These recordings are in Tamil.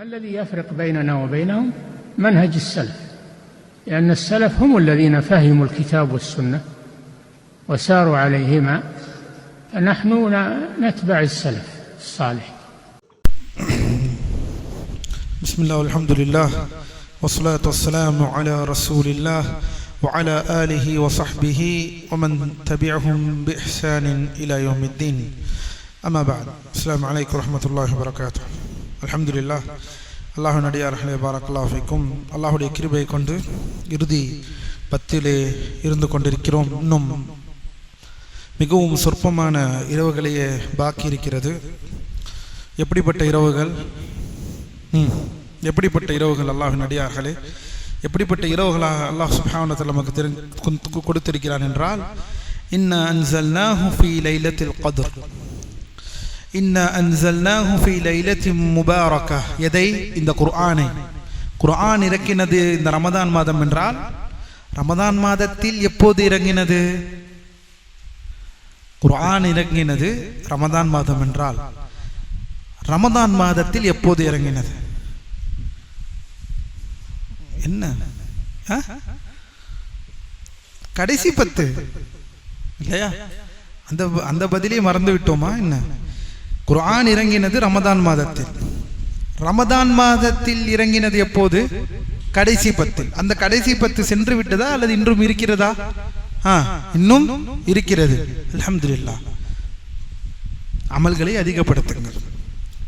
ما الذي يفرق بيننا وبينهم منهج السلف؟ لأن السلف هم الذين فهموا الكتاب والسنة وساروا عليهما فنحن نتبع السلف الصالح. بسم الله والحمد لله والصلاة والسلام على رسول الله وعلى آله وصحبه ومن تبعهم بإحسان إلى يوم الدين. أما بعد السلام عليكم ورحمة الله وبركاته. அலமதுல்லா அல்லாஹு நடிகார்களே பாரக்கல்லாஃபிக்கும் அல்லாஹுடைய கிருபை கொண்டு இறுதி பத்திலே இருந்து கொண்டிருக்கிறோம். இன்னும் மிகவும் சொற்பமான இரவுகளையே பாக்கி இருக்கிறது. எப்படிப்பட்ட இரவுகள்? எப்படிப்பட்ட இரவுகள் அல்லாஹு நடிகார்களே எப்படிப்பட்ட இரவுகளாக அல்லாஹ் சுஹானத்தில் நமக்கு தெரி கொடுத்திருக்கிறான் என்றால் இன்ன அன்சல்னா ஹுஃபி லைலத்தில் கதுர் இன்ன அன்சல்னாஹு ஃபீ லைலத்தின் முபாரக. எதை? இந்த குர்ஆனை. குர்ஆன் இறக்கினது இந்த ரமதான் மாதம் என்றால் ரமதான் மாதத்தில் எப்போது இறங்கினது? குர்ஆன் இறங்கினது ரமதான் மாதம் என்றால் ரமதான் மாதத்தில் எப்போது இறங்கினது? என்ன? கடைசி பத்து. இல்லையா? அந்த அந்த பதிலே மறந்து விட்டோமா என்ன? குரான் இறங்கினது ரமதான் மாதத்தில். ரமதான் மாதத்தில் இறங்கினது எப்போது? கடைசி பத்தில். அந்த கடைசி பத்து சென்று விட்டதா அல்லது இன்றும் இருக்கிறதா? ஆ இன்னும் இருக்கிறது. அல்ஹம்துலில்லாஹ் அமல்களை அதிகப்படுத்துங்கள்.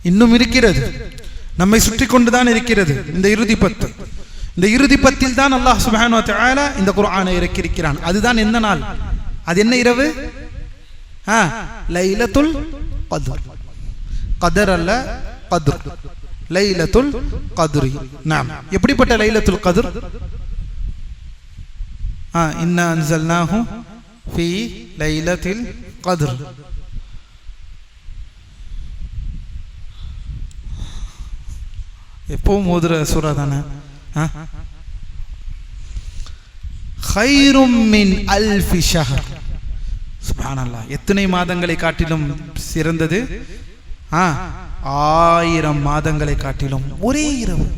இன்னும் இருக்கிறது. நம்மை சுற்றி கொண்டுதான் இருக்கிறது. இந்த இறுதி பத்து. இந்த இறுதி பத்தில் தான் அல்லாஹ் சுப்ஹானஹு இந்த குரானை இறக்கியிருக்கிறான். அதுதான் எந்த நாள்? அது என்ன இரவு? ஆ லைலத்துல் பத்வர் கதர் அல்ல கத்ர். லைலத்துல் கத்ரி. நாம். எப்படிப்பட்ட லைலத்துல் கதுர்? ஆ இன்னா அன்சல்னாஹு ஃபி லைலத்தில் கத்ர். எப்பவும் ஓதுற சூறா தானே? ஹைரும் மின் அல்ஃபி ஷஹர். சுப்ஹானல்லாஹ். எத்தனை மாதங்களை காட்டிலும் சிறந்தது? ஆயிரம் மாதங்களை காட்டிலும் ஒரே இரவு.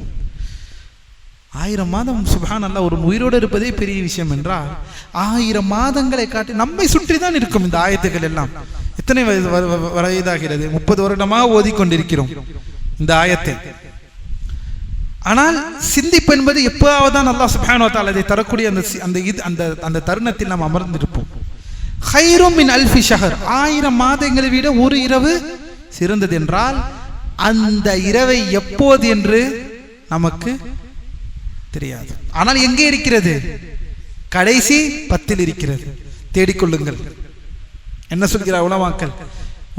ஆயிரம் மாதம் சுபான் அல்ல ஒரு உயிரோடு இருப்பதே பெரிய விஷயம் என்றால் ஆயிரம் மாதங்களை காட்டி நம்மை சுற்றி தான் இருக்கும் இந்த ஆயத்துக்கள் எல்லாம். எத்தனை வயது வ- வ- வயதாகிறது? முப்பது வருடமாக ஓதிக்கொண்டிருக்கிறோம் இந்த ஆயத்தை. ஆனால் சிந்திப்பு என்பது எப்போதாவது தான் அல்லாஹ் சுப்ஹானஹு அதை தரக்கூடிய அந்த சி- அந்த இது அந்த அந்த தருணத்தில் நாம் அமர்ந்திருப்போம். ஹைரோமின் மின் அல்ஃபி ஷஹர். ஆயிரம் மாதங்களை விட ஒரு இரவு சிறந்தது என்றால் அந்த இரவை எப்போது என்று நமக்கு தெரியாது. ஆனால் எங்கே இருக்கிறது? கடைசி பத்தில் இருக்கிறது. தேடிக்கொள்ளுங்கள். என்ன சொல்கிறார் உலமாக்கல்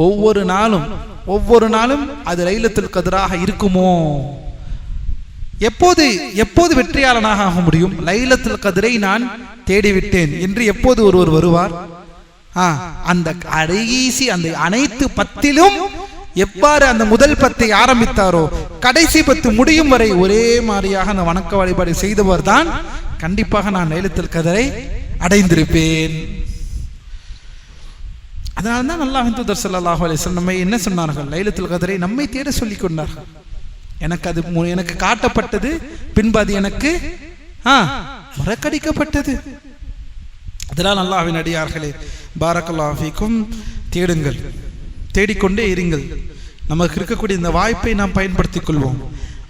ஒவ்வொரு நாளும் ஒவ்வொரு நாளும் அது லைலத்துல் கதிராக இருக்குமோ? எப்போது எப்போது வெற்றியாளனாக ஆக முடியும்? லைலத்தில் கதிரை நான் தேடிவிட்டேன் என்று எப்போது ஒருவர் வருவார்? அந்த கடைசி அந்த அனைத்து பத்திலும் எவ்வாறு அந்த முதல் பத்தை ஆரம்பித்தாரோ கடைசி பத்து முடியும் வரை ஒரே மாதிரியாக அந்த வணக்க வழிபாடு செய்தவர் தான் கண்டிப்பாக நான் லைலத்துல் கதரை அடைந்திருப்பேன். அதனால தான் அல்லாஹ் தூதர் ஸல்லல்லாஹு அலைஹி நம்மை என்ன சொன்னார்கள்? லைலத்தில் கதரை நம்மை தேட சொல்லிக் கொண்டார்கள் எனக்கு அது மு- எனக்கு காட்டப்பட்டது பின்பு அது எனக்கு ஆ மறக்கடிக்கப்பட்டது. அதனால் நல்லாவின் அடியார்களே பாரக்கல்லாஃபிக்கும் தேடுங்கள். தேடிக்கொண்டே இருங்கள். நமக்கு இருக்கக்கூடிய இந்த வாய்ப்பை நாம் பயன்படுத்திக் கொள்வோம்.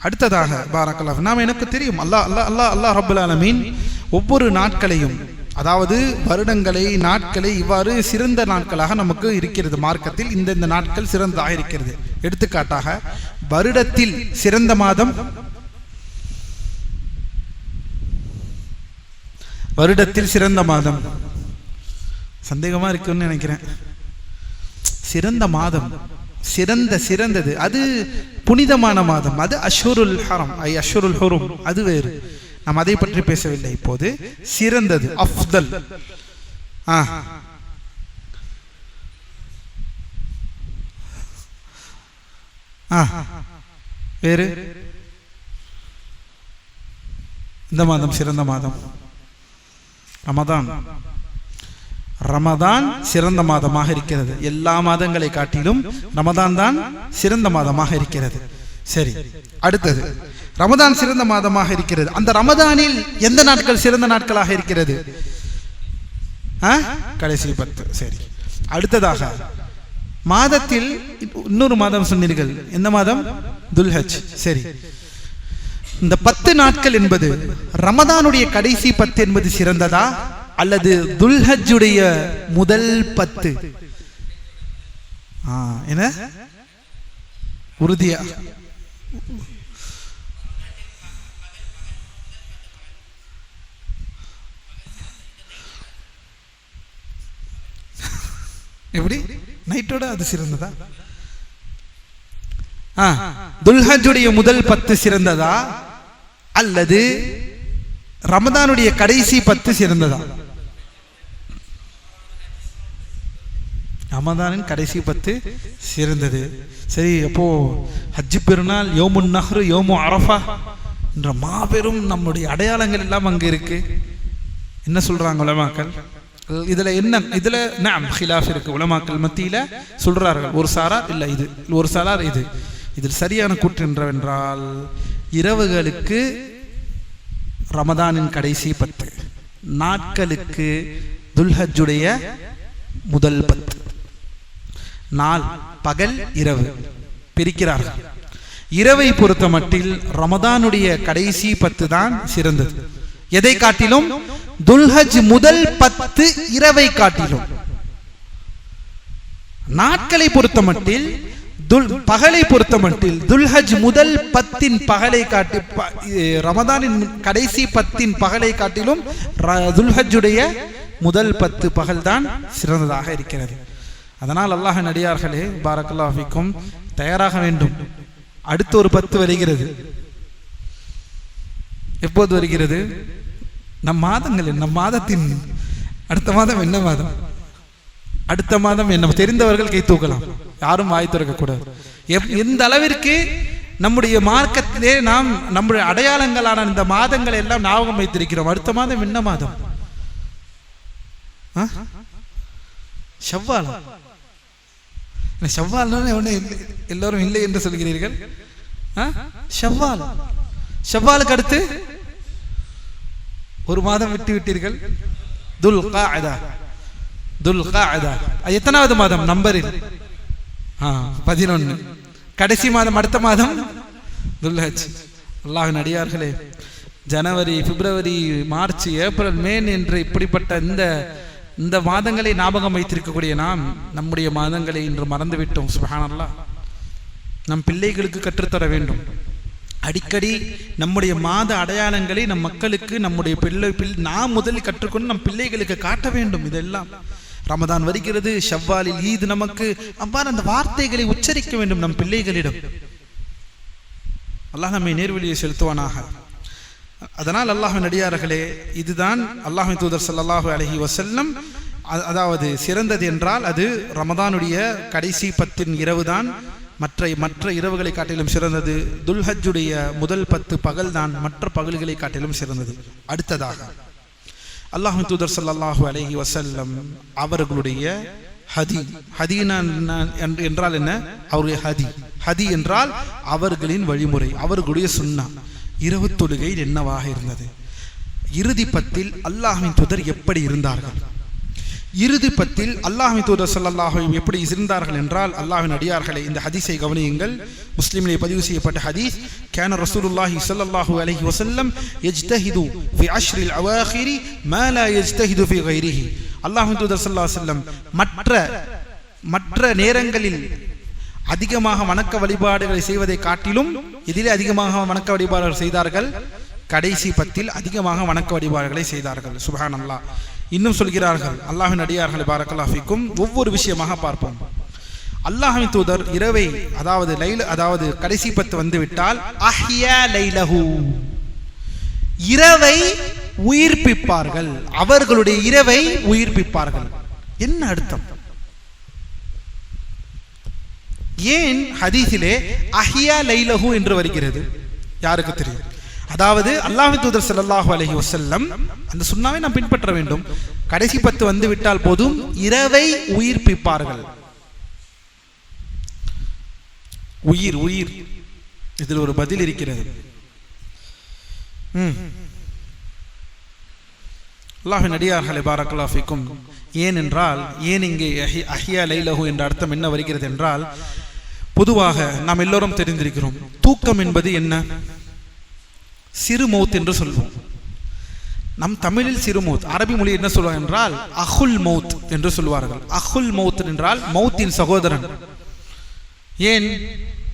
அடுத்ததாக பாரக்கல்லாஹ் நாம் எனக்கு தெரியும் அல்லாஹ் அல்லாஹ் அல்லாஹ் அல்லா ரப்பல் ஆலமீன் ஒவ்வொரு நாட்களையும் அதாவது வருடங்களை நாட்களை இவ்வாறு சிறந்த நாட்களாக நமக்கு இருக்கிறது. மார்க்கத்தில் இந்த இந்த நாட்கள் சிறந்ததாக இருக்கிறது. எடுத்துக்காட்டாக வருடத்தில் சிறந்த மாதம் வருடத்தில் சிறந்த மாதம். சந்தேகமா இருக்குன்னு நினைக்கிறேன். சிறந்த மாதம். சிறந்த சிறந்தது. அது புனிதமான மாதம். அது அஷூருல் ஹரம். ஐ அஷுருல் ஹுரும். அது வேறு. நாம் அதை பற்றி பேசவில்லை இப்போது. சிறந்தது. அஃதல் ஆ. வேறு? இந்த மாதம் சிறந்த மாதம். ரமதான். ரமதான் சிறந்த மாதமாக இருக்கிறது. எல்லா மாதங்களை காட்டிலும் ரமதான் தான் சிறந்த மாதமாக இருக்கிறது. சரி அடுத்தது. ரமதான் சிறந்த மாதமாக இருக்கிறது. அந்த ரமதானில் எந்த நாட்கள் சிறந்த நாட்களாக இருக்கிறது? ஆ? கடைசி பத்து. சரி. அடுத்ததாக மாதத்தில் இன்னொரு மாதம் சொன்னீர்கள். எந்த மாதம்? துல்ஹஜ். சரி. இந்த பத்து நாட்கள் என்பது ரமதானுடைய கடைசி பத்து என்பது சிறந்ததா? அல்லது துல்ஹஜ்ஜுடைய முதல் பத்து. என்ன? உறுதியா? எப்படி? நைட்டோட அது சிறந்ததா? துல்ஹஜுடைய துல்ஹஜ்ஜுடைய முதல் பத்து சிறந்ததா? அல்லது ரமதானுடைய கடைசி பத்து சிறந்ததா? ரமதானின் கடைசி பத்து சிறந்தது. சரி அப்போ ஹஜ்ஜு பெருநாள் யோமுன் நஹ்ரு யோமு அரஃபா என்ற மாபெரும் நம்முடைய அடையாளங்கள் எல்லாம் அங்கே இருக்கு. என்ன சொல்றாங்க உலமாக்கள்? இதுல என்ன இதுல நாம் ஹிலாஃப் இருக்கு. உலமாக்கள் மத்தியில சொல்றார்கள் ஒரு சாரார் இல்ல இது ஒரு சாரார் இது. இதில் சரியான கூற்று என்றவென்றால் இரவுகளுக்கு ரமதானின் கடைசி பத்து நாட்களுக்கு துல்ஹஜ்ஜுடைய முதல் பத்து. நாள் பகல் இரவு பிரிக்கிறார்கள். இரவை பொறுத்த மட்டில் ரமதானுடைய கடைசி பத்து தான் சிறந்தது. எதை காட்டிலும்? துல்ஹஜ் முதல் பத்து இரவை காட்டிலும். நாட்களை பொறுத்த மட்டில் துல் பகலை பொறுத்த மட்டில் துல்ஹஜ் முதல் பத்தின் பகலை காட்டி ப- ரமதானின் கடைசி பத்தின் பகலை காட்டிலும் ர- துல்ஹஜ்ஜுடைய முதல் பத்து பகல் தான் சிறந்ததாக இருக்கிறது. அதனால் அல்லாஹ் நடிகார்களே பாரக்கல்லாஃபிக்கும் தயாராக வேண்டும். அடுத்த ஒரு பத்து வருகிறது. எப்போது வருகிறது? நம் மாதங்கள் நம் மாதத்தின் அடுத்த மாதம் என்ன மாதம்? அடுத்த மாதம் என்ன? தெரிந்தவர்கள் கை தூக்கலாம். யாரும் வாய் திறக்கக்கூடாது. எப்- எந்த அளவிற்கு நம்முடைய மார்க்கத்திலே நாம் நம்முடைய அடையாளங்களான இந்த மாதங்களை எல்லாம் ஞாபகம் வைத்திருக்கிறோம். அடுத்த மாதம் என்ன மாதம்? ஆ? ஷவ்வாலா என்ன இல்லை- எல்லோரும் இல்லை என்று சொல்கிறீர்கள். செவ்வால் செவ்வாலுக்கு அடுத்து ஒரு மாதம் விட்டு விட்டீர்கள். துல் காதா துல் காதா அது எத்தனாவது மாதம்? நம்பரில். ஆ பதினொன்று கடைசி மாதம் அடுத்த மாதம்? துல்ஹஜ். அல்லாஹின் அடியார்களே ஜனவரி பிப்ரவரி மார்ச் ஏப்ரல் மே என்று இப்படிப்பட்ட இந்த இந்த மாதங்களை ஞாபகம் வைத்திருக்கக்கூடிய நாம் நம்முடைய மாதங்களை இன்று மறந்துவிட்டோம் சுபஹானல்லாஹ். நம் பிள்ளைகளுக்கு கற்றுத்தர வேண்டும். அடிக்கடி நம்முடைய மாத அடையாளங்களை நம் மக்களுக்கு நம்முடைய பிள்ளை பில் நாம் முதலில் கற்றுக்கொண்டு நம் பிள்ளைகளுக்கு காட்ட வேண்டும் இதெல்லாம். ரமதான் வருகிறது ஷவ்வாலில் ஈது நமக்கு அவ்வாறு அந்த வார்த்தைகளை உச்சரிக்க வேண்டும் நம் பிள்ளைகளிடம். அல்லாஹ் நம்மை நேர்வழியை செலுத்துவானாக. அதனால் அல்லாஹின் நடிகார்களே இதுதான் அல்லாஹின் தூதர் சல்லாஹூ அலஹி வசல்லம் அதாவது சிறந்தது என்றால் அது ரமதானுடைய கடைசி பத்தின் இரவு தான் மற்ற மற்ற இரவுகளை காட்டிலும் சிறந்தது. துல்ஹஜ்ஜுடைய முதல் பத்து பகல் தான் மற்ற பகல்களை காட்டிலும் சிறந்தது. அடுத்ததாக அல்லாஹின் தூதர் சல்லாஹூ அலஹி வசல்லம் அவர்களுடைய ஹதி. ஹதீனா என்ன- என்றால் என்ன? அவருடைய ஹதி. ஹதி என்றால் அவர்களின் வழிமுறை அவர்களுடைய சுண்ணா இரவு தொழுகையில் என்னவாக இருந்தது? இறுதி பத்தில் அல்லாஹின் தூதர் எப்படி இருந்தார்கள்? இறுதி பத்தில் அல்லாஹின் தூதர் ஸல்லல்லாஹு எப்படி இருந்தார்கள் என்றால் அல்லாஹின் அடியார்களை இந்த ஹதீஸை கவனியுங்கள். முஸ்லிமிலே பதிவு செய்யப்பட்ட ஹதீஸ் கேன ரசூலுல்லாஹி ஸல்லல்லாஹு அலைஹி வஸல்லம் யஜ்தஹிது ஃபி அஷ்ரில் அவாஹிரி மா லா யஜ்தஹிது ஃபி கைரிஹி அல்லாஹின் தூதர் ஸல்லல்லாஹு அலைஹி வஸல்லம் மற்ற மற்ற நேரங்களில் அதிகமாக வணக்க வழிபாடுகளை செய்வதை காட்டிலும் எதிலே அதிகமாக வணக்க வழிபாடுகள் செய்தார்கள். கடைசி பத்தில் அதிகமாக வணக்க வழிபாடுகளை செய்தார்கள். சுபஹான் அல்லா இன்னும் சொல்கிறார்கள். அல்லாஹின் அடியார்களை பாரக்கல்லாஃபிக்கும் ஒவ்வொரு விஷயமாக பார்ப்போம். அல்லாஹின் தூதர் இரவை அதாவது லைல அதாவது கடைசி பத்து வந்து விட்டால் அஹ்யா லைலஹு. இரவை உயிர்ப்பிப்பார்கள். அவர்களுடைய இரவை உயிர்ப்பிப்பார்கள். என்ன அர்த்தம்? ஏன் ஹதீஸிலே அஹியா லைலஹு என்று வருகிறது? யாருக்கு தெரியும்? அதாவது அல்லாஹு தூதர் ஸல்லல்லாஹு அலஹி வசல்லம் அந்த சுண்ணாவை நாம் பின்பற்ற வேண்டும். கடைசி பத்து வந்து விட்டால் போதும். இரவை உயிர்ப்பிப்பார்கள். உயிர் உயிர். இதில் ஒரு பதில் இருக்கிறது. அல்லாஹின் அடியார்களை பாரக்கலாஃபிக்கும் ஏனென்றால் ஏன் என்றால் ஏன் இங்கே அஹியா லைலஹு என்ற அர்த்தம் என்ன வருகிறது என்றால் பொதுவாக நாம் எல்லோரும் தெரிந்திருக்கிறோம். தூக்கம் என்பது என்ன? சிறு மௌத் என்று சொல்வோம். நம் தமிழில் சிறு மௌத் அரபி மொழி என்ன சொல்வார் என்றால் அஹுல் மௌத் என்று சொல்வார்கள். அஹுல் மௌத் என்றால் மௌத்தின் சகோதரன். ஏன்?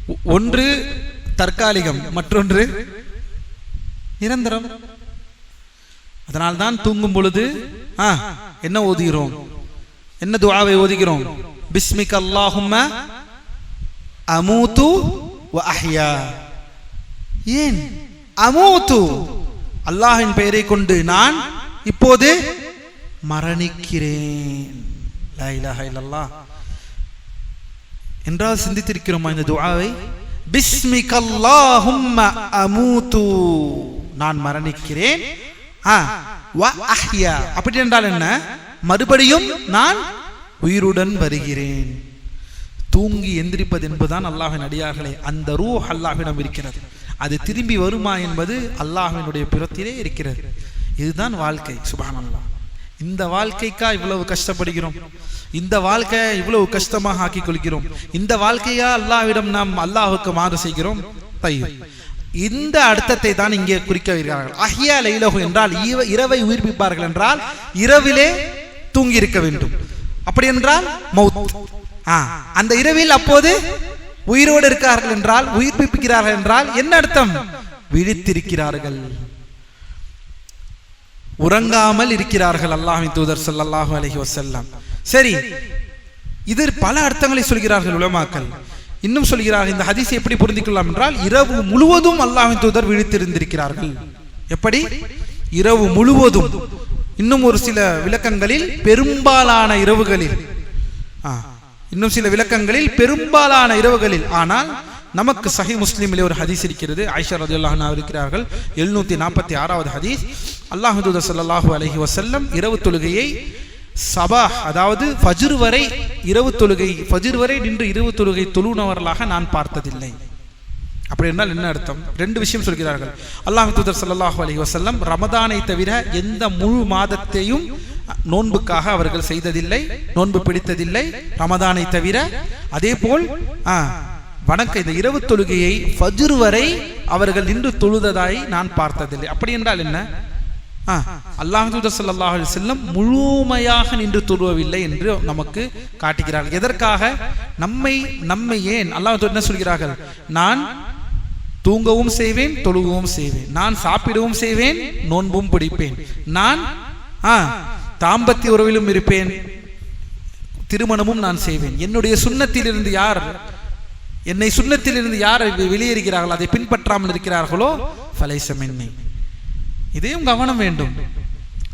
ஒ- ஒன்று தற்காலிகம் மற்றொன்று நிரந்தரம். அதனால்தான் தூங்கும் பொழுது ஆ, என்ன ஓதுகிறோம்? என்ன துவாவை ஓதுகிறோம்? பிஸ்மிக் அல்லாஹும்ம அமூத்து அஹ்யா. ஏன்? அமூத்து. அல்லாஹின் பெயரை கொண்டு நான் இப்போது மரணிக்கிறேன். என்றால் சிந்தித்திருக்கிறோமா இந்த துவாவை பிஸ்மிக் அமூத்து. நான் மரணிக்கிறேன். ஆ, அப்படி என்றால் என்ன? மறுபடியும் நான் உயிருடன் வருகிறேன். தூங்கி எந்திரிப்பது என்பதுதான் அல்லாஹின் அடியார்களே. அந்த ரூ அல்லாஹிடம் இருக்கிறது. அது திரும்பி வருமா என்பது அல்லாஹினுடைய புறத்திலே இருக்கிறது. இதுதான் வாழ்க்கை சுபானல்லா இந்த வாழ்க்கைக்கா இவ்வளவு கஷ்டப்படுகிறோம்? இந்த வாழ்க்கையை இவ்வளவு கஷ்டமாக ஆக்கிக் கொள்கிறோம்? இந்த வாழ்க்கையா அல்லாஹ்விடம் நாம் அல்லாஹுக்கு மாறு செய்கிறோம்? தையர். இந்த அர்த்தத்தை தான் இங்கே குறிக்க வருகிறார்கள் அஹ்யா லைலஹு என்றால் இரவை உயிர்ப்பிப்பார்கள் என்றால் இரவிலே தூங்கி இருக்க வேண்டும். அப்படி என்றால் மௌத். அந்த இரவில் அப்போது உயிரோடு இருக்கிறார்கள் என்றால் உயிர்ப்பிக்கிறார்கள் என்றால் என்ன அர்த்தம்? விழித்திருக்கிறார்கள். உறங்காமல் இருக்கிறார்கள் அல்லாஹ்வின் தூதர் சல்லாஹூ அலஹி வசல்லாம் சரி இது பல அர்த்தங்களை சொல்கிறார்கள் உலமாக்கள். இன்னும் சொல்கிறார்கள் இந்த ஹதீஸை எப்படி புரிந்து கொள்ளலாம் என்றால் இரவு முழுவதும் அல்லாஹ்வின் தூதர் விழித்திருந்திருக்கிறார்கள். எப்படி? இரவு முழுவதும். இன்னும் ஒரு சில விளக்கங்களில் பெரும்பாலான இரவுகளில். ஆ, இன்னும் சில விளக்கங்களில் பெரும்பாலான இரவுகளில். ஆனால் நமக்கு சஹி முஸ்லீமிலே ஒரு ஹதீஸ் இருக்கிறது. ஐஷா ரதியுல்லாஹ் அன்ஹா இருக்கிறார்கள். எழுநூத்தி நாற்பத்தி ஆறாவது ஹதீஸ். அல்லாஹ் தூதர் அலஹி வசல்லம் இரவு தொழுகையை சபா அதாவது ஃபஜ்ர் வரை இரவு தொழுகை ஃபஜ்ர் வரை நின்று இரவு தொழுகை தொழுனவர்களாக நான் பார்த்ததில்லை. அப்படி என்றால் என்ன அர்த்தம்? ரெண்டு விஷயம் சொல்கிறார்கள். அல்லாஹ் தூதர் ஸல்லல்லாஹு அலைஹி ரமதானை தவிர எந்த முழு மாதத்தையும் நோன்புக்காக அவர்கள் செய்ததில்லை நோன்பு பிடித்ததில்லை ரமதானை தவிர அதே போல் ஆ, வணக்க இந்த இரவு தொழுகையை ஃபஜ்ர் வரை அவர்கள் நின்று தொழுததாய் நான் பார்த்ததில்லை. அப்படி என்றால் என்ன? ஆ, அல்லாஹ் செல்லம் முழுமையாக நின்று தொழுவவில்லை என்று நமக்கு காட்டுகிறார்கள் எதற்காக? நம்மை நம்மை ஏன் அல்லாஹ் என்ன சொல்கிறார்கள்? நான் தூங்கவும் செய்வேன் தொழுகவும் செய்வேன். நான் சாப்பிடவும் செய்வேன் நோன்பும் பிடிப்பேன். நான் ஆ, தாம்பத்திய உறவிலும் இருப்பேன். திருமணமும் நான் செய்வேன். என்னுடைய சுண்ணத்திலிருந்து யார் என்னை சுண்ணத்திலிருந்து யார் வெ- வெளியேறுகிறார்களோ அதை பின்பற்றாமல் இருக்கிறார்களோ? ஃபலைசமென்னை இதையும் கவனம் வேண்டும்.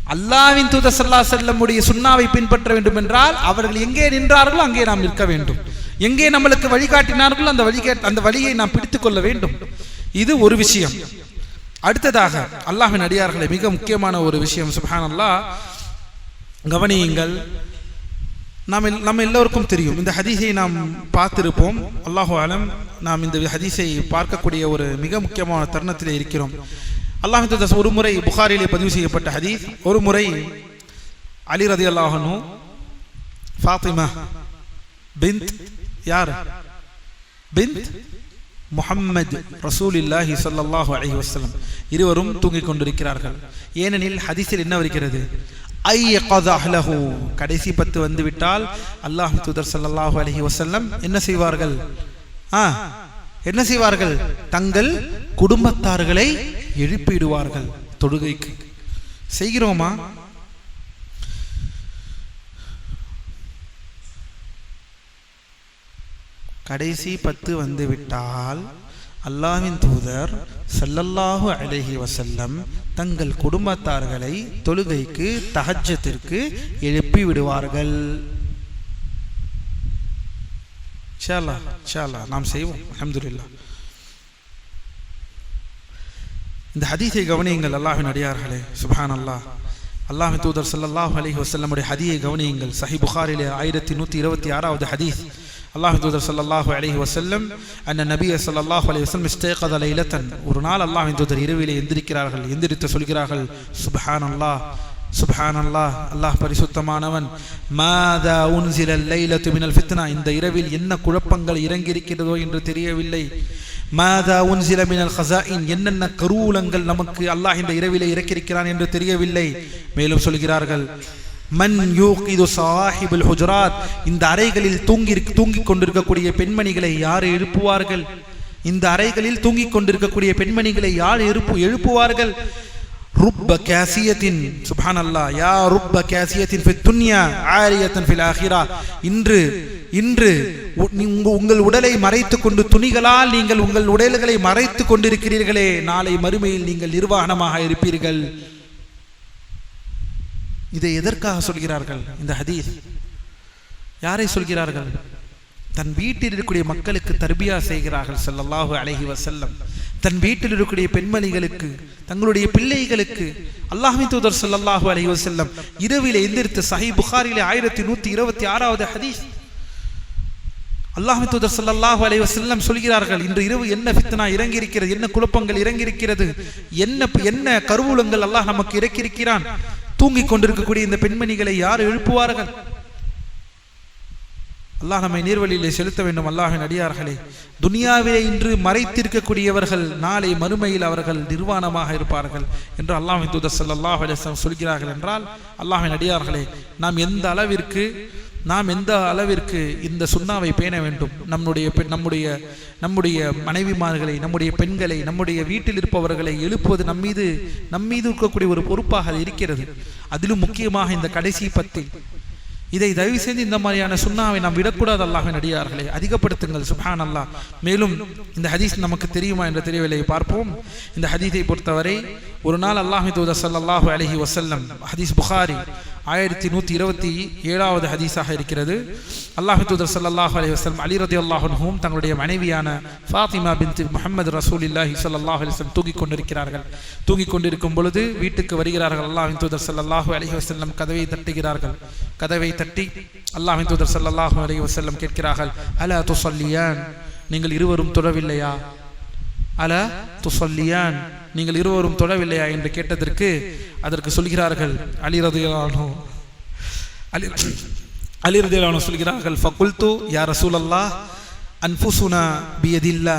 அல்லாவின் தூத சல்லா செல்லமுடைய சுண்ணாவை பின்பற்ற வேண்டும் என்றால் அவர்கள் எங்கே நின்றார்களோ அங்கே நாம் நிற்க வேண்டும். எங்கே நம்மளுக்கு வழிகாட்டினார்களோ அந்த வழி அந்த வழியை நாம் பிடித்துக் கொள்ள வேண்டும். இது ஒரு விஷயம். அடுத்ததாக அல்லாஹின் அடியார்களை மிக முக்கியமான ஒரு விஷயம் சுப்ஹானல்லாஹ். கவனியுங்கள். நாம் நம்ம எல்லோருக்கும் தெரியும். இந்த ஹதீஸை நாம் பார்த்திருப்போம். அல்லாஹு அலம் நாம் இந்த ஹதீஸை பார்க்கக்கூடிய ஒரு மிக முக்கியமான தருணத்தில் இருக்கிறோம். அல்லாஹ் ஒரு முறை புகாரிலே பதிவு செய்யப்பட்ட ஹதீஸ். ஒரு முறை அலி ரதி அல்லாஹனு ஃபாத்திமா பிந்த் யார்? பிந்த் முஹம்மது ரசூல் இல்லாஹி ஸல்லல்லாஹு அலி வஸல்லம். இருவரும் தூங்கிக் கொண்டிருக்கிறார்கள். ஏனெனில் ஹதீஸில் என்ன வருகிறது கடைசி பத்து வந்து விட்டால் அல்லாஹ் தூதர் ஸல்லல்லாஹு அலஹி வசல்லம் என்ன செய்வார்கள்? ஆ என்ன செய்வார்கள்? தங்கள் குடும்பத்தார்களை எழுப்பிடுவார்கள் தொழுகைக்கு. செய்கிறோமா? கடைசி பத்து வந்து அல்லாவின் அல்லாஹ்வின் தூதர் செல்லல்லாஹு அலைஹி வசல்லம் தங்கள் குடும்பத்தார்களை தொழுகைக்கு தஹஜ்ஜத்திற்கு எழுப்பி விடுவார்கள். இன்ஷா அல்லாஹ் நாம் செய்வோம் அஹமதுல்லா இந்த ஹதீஸை கவனியுங்கள் அல்லாஹ்வின் அடியார்களே சுபான் அல்லாஹ் அல்லாஹின் தூதர் ஸல்லல்லாஹு அலி வசல்லமுடைய ஹதியை கவனியுங்கள். சஹி புகாரிலே ஆயிரத்தி நூற்றி இருபத்தி ஆறாவது ஹதீஸ். அல்லாஹ் தூதர் சல்லாஹூ அலஹி வசல்லம் அந்த நபிய சல்லாஹூ அலி வசல்லம் இஸ்தயகத இலத்தன் ஒரு நாள் அல்லாஹ் தூதர் இரவிலே எந்திரிக்கிறார்கள் எந்திரித்து சொல்கிறார்கள் சுப்ஹானல்லாஹ் சுபஹான் அல்லாஹ் அல்லாஹ் பரிசுத்தமானவன். மாதா உன்சில லைல துமினல் ஃபித்னா. இந்த இரவில் என்ன குழப்பங்கள் இறங்கியிருக்கிறதோ என்று தெரியவில்லை. மாதா உன்சில மினல் ஹசாயின் என்னென்ன கருவூலங்கள் நமக்கு அல்லாஹ் இந்த இரவிலே இறக்கியிருக்கிறான் என்று தெரியவில்லை. மேலும் சொல்கிறார்கள் மன் இந்த அறைகளில் தூங்கி தூங்கிக் கொண்டிருக்கக்கூடிய பெண்மணிகளை யார் எழுப்புவார்கள்? இந்த அறைகளில் தூங்கிக் கொண்டிருக்கக்கூடிய பெண்மணிகளை யார் எழுப்பு எழுப்புவார்கள்? ருப்ப கேசியத்தின் சுபானல்லா யா ருப்ப கேசியத்தின் துன்யா ஆரியத்தன் ஃபில் ஆஹிரா இன்று இன்று உங்கள் உடலை மறைத்து கொண்டு துணிகளால் நீங்கள் உங்கள் உடல்களை மறைத்துக் கொண்டிருக்கிறீர்களே. நாளை மறுமையில் நீங்கள் நிர்வாணமாக இருப்பீர்கள். இதை எதற்காக சொல்கிறார்கள்? இந்த ஹதீஸ். யாரை சொல்கிறார்கள்? தன் வீட்டில் இருக்கக்கூடிய மக்களுக்கு தர்பியா செய்கிறார்கள் செல்லல்லாஹு அழகி வசல்லம் தன் வீட்டில் இருக்கக்கூடிய பெண்மணிகளுக்கு தங்களுடைய பிள்ளைகளுக்கு அல்லாஹமி தூதர் ஸல்லல்லாஹு அலைஹி வசல்லம் இரவில் எந்திரித்து சஹி புகாரிலே ஆயிரத்தி நூத்தி இருபத்தி ஆறாவது ஹதீஸ். அல்லாஹ் தூதர் சல்லாஹு அலைஹி செல்லம் சொல்கிறார்கள் இன்று இரவு என்ன ஃபித்னா இறங்கியிருக்கிறது? என்ன குழப்பங்கள் இறங்கியிருக்கிறது? என்ன என்ன கருவூலங்கள் அல்லாஹ் நமக்கு இறக்கியிருக்கிறான்? தூங்கிக் கொண்டிருக்கக்கூடிய இந்த பெண்மணிகளை யார் எழுப்புவார்கள்? அல்லாஹ் நம்மை நீர்வழியிலே செலுத்த வேண்டும் அல்லாஹின் அடியார்களே. துனியாவிலே இன்று மறைத்திருக்கக்கூடியவர்கள் நாளை மறுமையில் அவர்கள் நிர்வாணமாக இருப்பார்கள் என்று அல்லாஹின் தூதர் சல்லாஹ் சொல்கிறார்கள் என்றால் அல்லாஹின் அடியார்களே நாம் எந்த அளவிற்கு நாம் எந்த அளவிற்கு இந்த சுண்ணாவை பேண வேண்டும்? நம்முடைய பெண் நம்முடைய நம்முடைய மனைவிமார்களை நம்முடைய பெண்களை நம்முடைய வீட்டில் இருப்பவர்களை எழுப்புவது நம்மீது நம்மீது இருக்கக்கூடிய ஒரு பொறுப்பாக இருக்கிறது. அதிலும் முக்கியமாக இந்த கடைசி பத்தில் இதை தயவு செய்து இந்த மாதிரியான சுண்ணாவை நாம் விடக்கூடாது அல்லாஹின் அடியார்களே. அதிகப்படுத்துங்கள் சுஹான் அல்லா மேலும் இந்த ஹதீஸ் நமக்கு தெரியுமா என்ற தெரியவில்லை. பார்ப்போம். இந்த ஹதீஸை பொறுத்தவரை ஒரு நாள் அல்லாஹி தூதர் சல்லாஹூ அலஹி வசல்லம் ஹதீஸ் புகாரி ஆயிரத்தி நூற்றி இருபத்தி ஏழாவது ஹதீஸாக இருக்கிறது. அல்லாஹு தூதர் சல்லாஹ் அலி வஸ்லம் அலி ரதி அல்லாஹும் தங்களுடைய மனைவியான ஃபாத்திமா பின்த் முகமது ரசூல் இல்லாஹி சல்லாஹ் அலிஸ்லம் தூங்கிக் கொண்டிருக்கிறார்கள். தூங்கிக் கொண்டிருக்கும் பொழுது வீட்டுக்கு வருகிறார்கள். அல்லாஹின் தூதர் சல்லாஹூ அலி வஸ்லம் கதவை தட்டுகிறார்கள். கதவை தட்டி அல்லாஹின் தூதர் சல்லாஹூ அலி வஸ்லம் கேட்கிறார்கள் அல துசல்லியான் நீங்கள் இருவரும் தொழவில்லையா அல துசல்லியான் நீங்கள் இருவரும் தொழவில்லையா என்று கேட்டதற்கு அதற்கு சொல்கிறார்கள் அலிரதியானோ அலி அலிரதியானோ சொல்கிறார்கள் ஃபகுல்து யா ரசூலல்லாஹ் அன்ஃபுசுனா பியதில்லா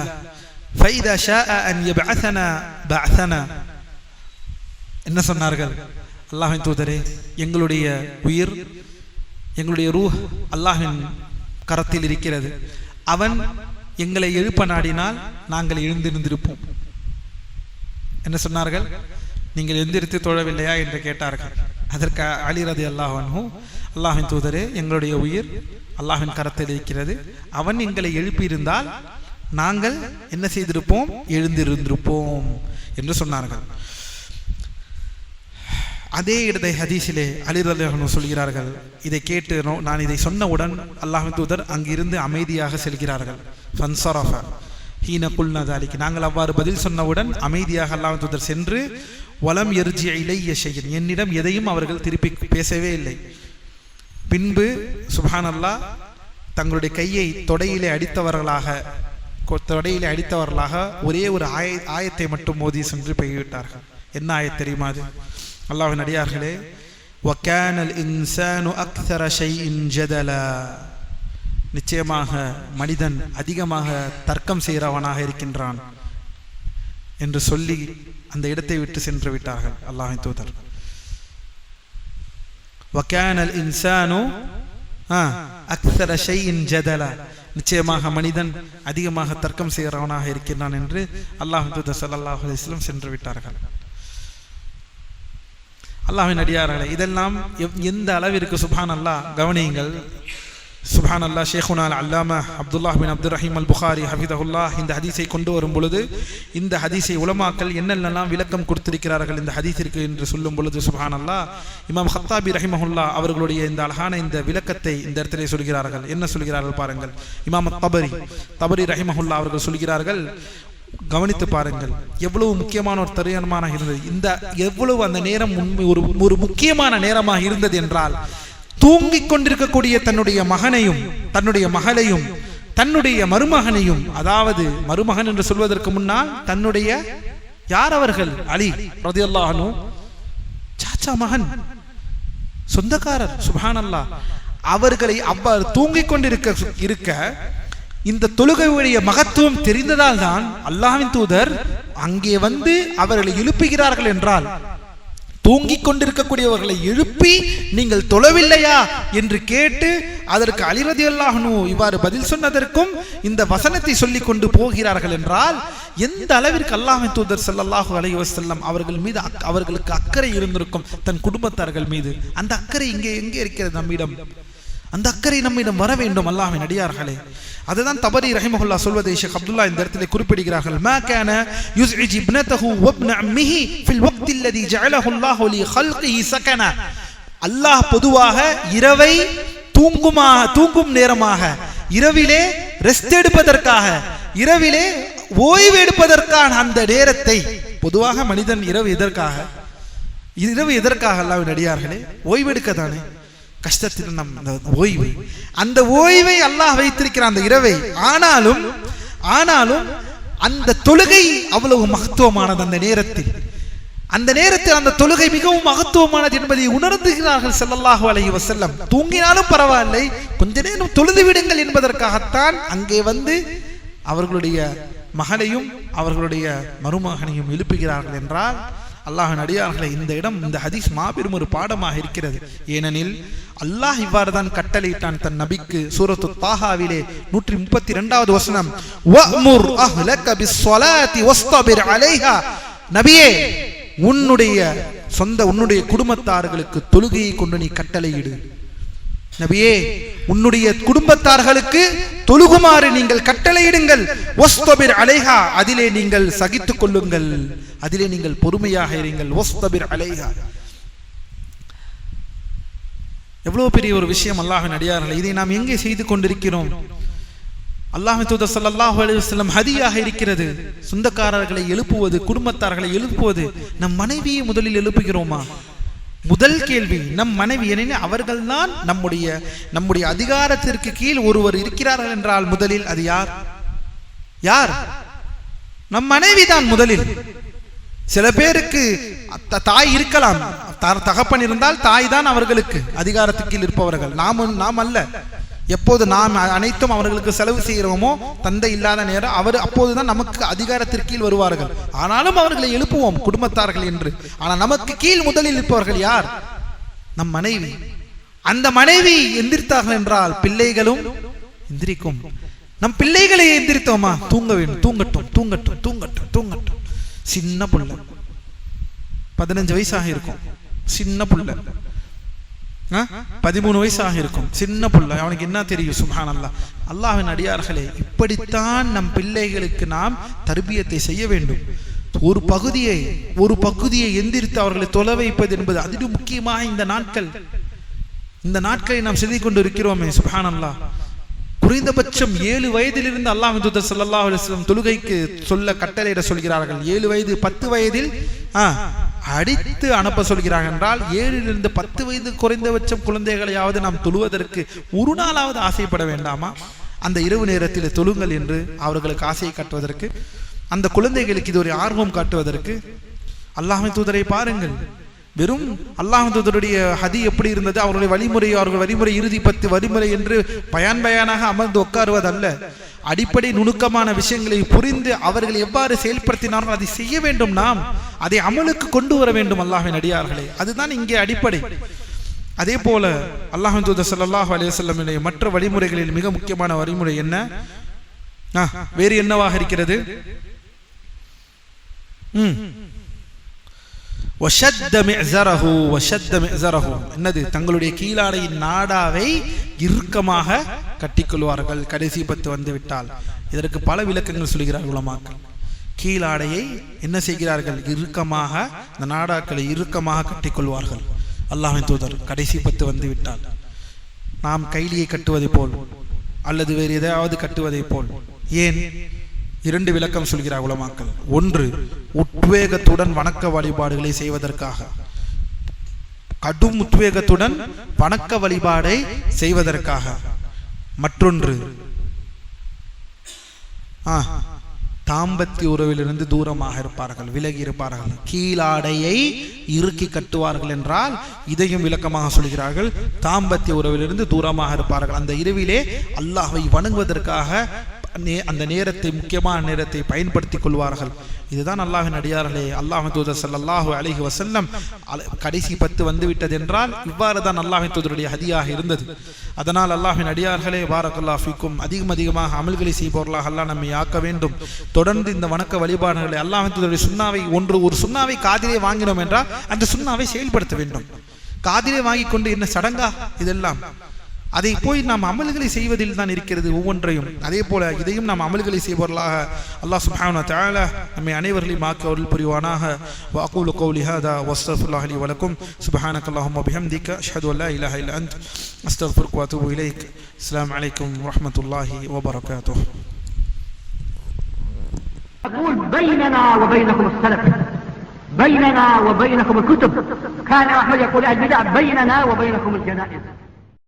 ஃபைதா ஷாஅ அன் யபஅஸனா என்ன சொன்னார்கள்? அல்லாஹின் தூதரே எங்களுடைய உயிர் எங்களுடைய ரூஹ் அல்லாஹின் கரத்தில் இருக்கிறது. அவன் எங்களை எழுப்ப நாடினால் நாங்கள் எழுந்திருந்திருப்போம். என்ன சொன்னார்கள்? நீங்கள் எந்திரித்து தொழவில்லையா என்று கேட்டார்கள். அதற்கு அலி அல்லாஹனும் அல்லாஹின் தூதரே எங்களுடைய உயிர் அல்லாஹின் கரத்தில் இருக்கிறது. அவன் எங்களை எழுப்பியிருந்தால் நாங்கள் என்ன செய்திருப்போம்? எழுந்திருந்திருப்போம் என்று சொன்னார்கள். அதே இடத்தை ஹதீஸிலே அலிரல்லாஹனு சொல்கிறார்கள். இதை கேட்டு நான் இதை சொன்னவுடன் அல்லாஹின் தூதர் அங்கிருந்து அமைதியாக செல்கிறார்கள். ஃபன்சரஃப. ஹீன குல்னா தாலிக்கு நாங்கள் அவ்வாறு பதில் சொன்னவுடன் அமைதியாக அல்லாஹின் தூதர் சென்று வலம் எரிஜி இலைய செய்யின் என்னிடம் எதையும் அவர்கள் திருப்பி பேசவே இல்லை பின்பு சுப்ஹானல்லாஹ் தங்களுடைய கையை தொடையிலே அடித்தவர்களாக கொ- தொடையிலே அடித்தவர்களாக ஒரே ஒரு ஆய ஆயத்தை மட்டும் மோதி சென்று போய்விட்டார்கள் என்ன ஆயத் தெரியுமா அது அல்லாஹ்வின் அடியார்களே وَكَانَ الْإِنسَانُ أَكْثَرَ شَيْءٍ جَدَلًا நிச்சயமாக மனிதன் அதிகமாக தர்க்கம் செய்கிறவனாக இருக்கின்றான் என்று சொல்லி அந்த இடத்தை விட்டு சென்று விட்டார்கள் அல்லாஹின் தூதர். வக்கானல் இன்சானு அக்சர ஷையின் ஜதலா நிச்சயமாக மனிதன் அதிகமாக தர்க்கம் செய்கிறவனாக இருக்கின்றான் என்று அல்லாஹ் தூதர் சல்லாஹ் அலிஸ்லம் சென்று விட்டார்கள். அல்லாஹின் அடியார்களே இதெல்லாம் எந்த அளவிற்கு சுபான் அல்லாஹ் கவனியுங்கள். சுப்ஹான் அல்லாஹ் ஷேகுனால் அல்லாம Abdullah bin Abdul Rahim al Bukhari ஹஃபிதஹுல்லாஹ் இந்த ஹதீஸை கொண்டு வரும் பொழுது இந்த ஹதீஸை உலமாக்கள் என்னென்னலாம் விளக்கம் கொடுத்திருக்கிறார்கள் இந்த ஹதீஸிற்கு என்று சொல்லும் பொழுது சுப்ஹான் அல்லாஹ் இமாம் ஹத்தாபி ரஹிமஹுல்லா அவர்களுடைய இந்த அழகான இந்த விளக்கத்தை இந்த இடத்திலே சொல்கிறார்கள். என்ன சொல்கிறார்கள் பாருங்கள். இமாம் தபரி தபரி ரஹிமஹுல்லா அவர்கள் சொல்கிறார்கள் கவனித்து பாருங்கள். எவ்வளவு முக்கியமான ஒரு தருணமாக இருந்தது. இந்த எவ்வளவு அந்த நேரம் உண்மை ஒரு ஒரு முக்கியமான நேரமாக இருந்தது என்றால் தூங்கிக் கொண்டிருக்கக்கூடிய தன்னுடைய மகனையும் தன்னுடைய மகளையும் தன்னுடைய மருமகனையும் அதாவது மருமகன் என்று சொல்வதற்கு முன்னால் தன்னுடைய யார் அவர்கள்? அலி ரதியல்லாஹு சாச்சா மகன். சொந்தக்காரர். சுபானல்லா அவர்களை அவ்வாறு தூங்கிக் கொண்டிருக்க இருக்க இந்த தொழுகையுடைய மகத்துவம் தெரிந்ததால் தான் அல்லாவின் தூதர் அங்கே வந்து அவர்களை எழுப்புகிறார்கள் என்றால் தூங்கிக் கொண்டிருக்கக்கூடியவர்களை எழுப்பி நீங்கள் தொழவில்லையா என்று கேட்டு அதற்கு அலிரதி அல்லாஹனு இவ்வாறு பதில் சொன்னதற்கும் இந்த வசனத்தை சொல்லிக் கொண்டு போகிறார்கள் என்றால் எந்த அளவிற்கு அல்லாஹின் தூதர் செல்லல்லாஹு அலைஹி வஸல்லம் அவர்கள் மீது அக்- அவர்களுக்கு அக்கறை இருந்திருக்கும் தன் குடும்பத்தார்கள் மீது அந்த அக்கறை இங்கே எங்கே இருக்கிறது நம்மிடம்? அந்த அக்கறை நம்மிடம் வர வேண்டும் அல்லாஹ்வின் அடியார்களே. அதுதான் தபரி ரஹிமஹுல்லா சொல்வதை ஷேக் அப்துல்லா இந்த இடத்திலே குறிப்பிடுகிறார்கள். மா கான யுஸ்இஜ் இப்னதஹு வப்ன அம்மிஹி ஃபில் வக்தி அல்லதி ஜஅலஹு அல்லாஹு லி ஹல்கிஹி சகன அல்லாஹ் பொதுவாக இரவை தூங்குமா தூங்கும் நேரமாக இரவிலே ரெஸ்ட் எடுப்பதற்காக இரவிலே ஓய்வு எடுப்பதற்கான அந்த நேரத்தை பொதுவாக மனிதன் இரவு எதற்காக இரவு எதற்காக அல்லாவின் அடியார்களே? ஓய்வெடுக்க தானே கஷ்டத்தில் நம் அந்த ஓய்வு. அந்த ஓய்வை அல்லாஹ் வைத்திருக்கிறான் அந்த இரவை. ஆனாலும் ஆனாலும் அந்த தொழுகை அவ்வளவு மகத்துவமானது அந்த நேரத்தில். அந்த நேரத்தில் அந்த தொழுகை மிகவும் மகத்துவமானது என்பதை உணர்ந்துகிறார்கள் ஸல்லல்லாஹு அலைஹி செல்லம் தூங்கினாலும் பரவாயில்லை கொஞ்ச நேரம் தொழுது விடுங்கள் என்பதற்காகத்தான் அங்கே வந்து அவர்களுடைய மகனையும் அவர்களுடைய மருமகனையும் எழுப்புகிறார்கள் என்றால் அல்லாஹ் அடியார்களை இந்த இடம் இந்த ஹதீஸ் மாபெரும் ஒரு பாடமாக இருக்கிறது. ஏனெனில் அல்லாஹ் இவ்வாறு தான் கட்டளையிட்டான் தன் நபிக்கு சூரத்து தாஹாவிலே நூற்றி முப்பத்தி இரண்டாவது வசனம் நபியே உன்னுடைய சொந்த உன்னுடைய குடும்பத்தார்களுக்கு தொழுகையை கொண்டு நீ கட்டளையிடு. நபியே உன்னுடைய குடும்பத்தார்களுக்கு தொழுகுமாறு நீங்கள் கட்டளையிடுங்கள். ஒஸ்தபிர் அலைஹா அதிலே நீங்கள் சகித்துக் கொள்ளுங்கள். அதிலே நீங்கள் பொறுமையாக இருங்கள். ஒஸ்தபிர் அலைஹா. எவ்வளவு பெரிய ஒரு விஷயம் அல்லாஹின் அடியார்கள் இதை நாம் எங்கே செய்து கொண்டிருக்கிறோம்? அல்லாஹ் தூதர் ஸல்லல்லாஹு ஹதியாக இருக்கிறது. சொந்தக்காரர்களை எழுப்புவது குடும்பத்தார்களை எழுப்புவது நம் மனைவியை முதலில் எழுப்புகிறோமா? முதல் கேள்வி நம் மனைவி எனினும் அவர்கள்தான் நம்முடைய நம்முடைய அதிகாரத்திற்கு கீழ் ஒருவர் இருக்கிறார்கள் என்றால் முதலில் அது யார்? யார்? நம் மனைவி தான் முதலில். சில பேருக்கு தாய் இருக்கலாம். தகப்பன் இருந்தால் தாய் தான் அவர்களுக்கு. அதிகாரத்துக்கு கீழ் இருப்பவர்கள். நாம் நாம் அல்ல எப்போது நாம் அனைத்தும் அவர்களுக்கு செலவு செய்கிறோமோ தந்தை இல்லாத நேரம் அவர் அப்போதுதான் நமக்கு அதிகாரத்திற்கு கீழ் வருவார்கள். ஆனாலும் அவர்களை எழுப்புவோம் குடும்பத்தார்கள் என்று. ஆனால் நமக்கு கீழ் முதலில் இருப்பவர்கள் யார்? நம் மனைவி. அந்த மனைவி எந்திரித்தார்கள் என்றால் பிள்ளைகளும் எந்திரிக்கும். நம் பிள்ளைகளை எந்திரித்தோமா? தூங்க வேண்டும். தூங்கட்டும் தூங்கட்டும் தூங்கட்டும் தூங்கட்டும். சின்ன புள்ள. பதினஞ்சு வயசாக இருக்கும். சின்ன புள்ள. பதிமூணு வயசாக இருக்கும் சின்ன புள்ள அவனுக்கு என்ன தெரியும்? சுப்ஹான் அல்லாஹ் அல்லாஹ்வின் அடியார்களே இப்படித்தான் நம் பிள்ளைகளுக்கு நாம் தர்பியத்தை செய்ய வேண்டும். ஒரு பகுதியை ஒரு பகுதியை எந்திரித்து அவர்களை தொலை வைப்பது என்பது அதிலும் முக்கியமாக இந்த நாட்கள். இந்த நாட்களை நாம் செய்து கொண்டு இருக்கிறோமே சுப்ஹான் அல்லா குறைந்தபட்சம் ஏழு வயதிலிருந்து அல்லாஹ் தூதர் சல்லா அலுவலம் தொழுகைக்கு சொல்ல கட்டளையிட சொல்கிறார்கள். ஏழு வயது பத்து வயதில் ஆ, அடித்து அனுப்ப சொல்கிறார் என்றால் ஏழிலிருந்து பத்து வயது குறைந்தபட்சம் குழந்தைகளையாவது நாம் தொழுவதற்கு ஒரு நாளாவது ஆசைப்பட வேண்டாமா? அந்த இரவு நேரத்தில் தொழுங்கள் என்று அவர்களுக்கு ஆசையை காட்டுவதற்கு அந்த குழந்தைகளுக்கு இது ஒரு ஆர்வம் காட்டுவதற்கு அல்லாமை தூதரை பாருங்கள். வெறும் அல்லாஹுதூதருடைய ஹதி எப்படி இருந்தது? அவருடைய வழிமுறை அவர்கள் வழிமுறை இறுதி பத்து வழிமுறை என்று பயன் பயனாக அமர்ந்து உட்காருவதல்ல. அடிப்படை நுணுக்கமான விஷயங்களை புரிந்து அவர்கள் எவ்வாறு செயல்படுத்தினார்கள் அதை செய்ய வேண்டும் நாம் அதை அமலுக்கு கொண்டு வர வேண்டும் அல்லாஹின் அடியார்களே. அதுதான் இங்கே அடிப்படை. அதே போல அல்லாஹ் தூதர் ஸல்லல்லாஹு அலைஹி மற்ற வழிமுறைகளில் மிக முக்கியமான வழிமுறை என்ன? வேறு என்னவாக இருக்கிறது? ம். என்னது? தங்களுடைய கீழாடையின் நாடாவை இறுக்கமாக கட்டிக்கொள்வார்கள். கடைசி பத்து வந்து விட்டால். இதற்கு பல விளக்கங்கள் சொல்கிறார்கள் உலமாக்கள். கீழாடையை என்ன செய்கிறார்கள்? இறுக்கமாக இந்த நாடாக்களை இறுக்கமாக கட்டிக்கொள்வார்கள். அல்லாஹ்வின் தூதர் கடைசி பத்து வந்து விட்டால். நாம் கைலியை கட்டுவதை போல் அல்லது வேறு எதையாவது கட்டுவதை போல். ஏன்? இரண்டு விளக்கம் சொல்கிறார் உலமாக்கள். ஒன்று உத்வேகத்துடன் வணக்க வழிபாடுகளை செய்வதற்காக. கடும் உத்வேகத்துடன் வணக்க வழிபாடை செய்வதற்காக. மற்றொன்று தாம்பத்திய உறவிலிருந்து தூரமாக இருப்பார்கள் விலகி இருப்பார்கள். கீழாடையை இறுக்கி கட்டுவார்கள் என்றால் இதையும் விளக்கமாக சொல்கிறார்கள். தாம்பத்திய உறவிலிருந்து தூரமாக இருப்பார்கள். அந்த இரவிலே அல்லாஹை வணங்குவதற்காக அந்த நேரத்தை முக்கியமான நேரத்தை பயன்படுத்திக் கொள்வார்கள். இதுதான் அல்லாஹின் அடியார்களே. அல்லாஹ் தூதர் சல்லாஹூ அலிஹி வசல்லம் கடைசி பத்து வந்துவிட்டது என்றால் இவ்வாறு தான் அல்லாஹின் தூதருடைய ஹதியாக இருந்தது. அதனால் அல்லாஹின் அடியார்களே பாரக்கல்லாஹ் ஃபீக்கும் அதிகம் அதிகமாக அமல்களை செய்பவர்களாக அல்லாஹ் நம்மை ஆக்க வேண்டும். தொடர்ந்து இந்த வணக்க வழிபாடுகளை அல்லாஹின் தூதருடைய சுண்ணாவை ஒன்று ஒரு சுண்ணாவை காதிலே வாங்கினோம் என்றால் அந்த சுண்ணாவை செயல்படுத்த வேண்டும். காதிலே வாங்கிக் கொண்டு என்ன சடங்கா? இதெல்லாம். அதை போய் நாம் அமல்களை செய்வதில் தான் இருக்கிறது ஒவ்வொன்றையும் அதே போல இதையும் நாம் அமல்களை செய்பவர்களாக அல்லாஹ் சுப்ஹானஹு வ தஆலா நம்மை அனைவர்களையும் ஆக்க அருள் புரிவானாக வஅகூலு கௌலி ஹாதா வஸ்தக்ஃபிருல்லாஹ் லி வலக்கும் சுப்ஹானக அல்லாஹும்ம பிஹம்திக அஷ்ஹது அன் லா இலாஹ இல்லா அன்த் அஸ்தக்ஃபிருக வ அத்தூபு இலைக் அஸ்ஸலாமு அலைக்கும் வரஹ்மத்துல்லாஹி வ பரகாத்துஹு يقول بيننا وبينكم السلف بيننا وبينكم الكتب كان أحمد يقول البدع بيننا وبينكم الجنائز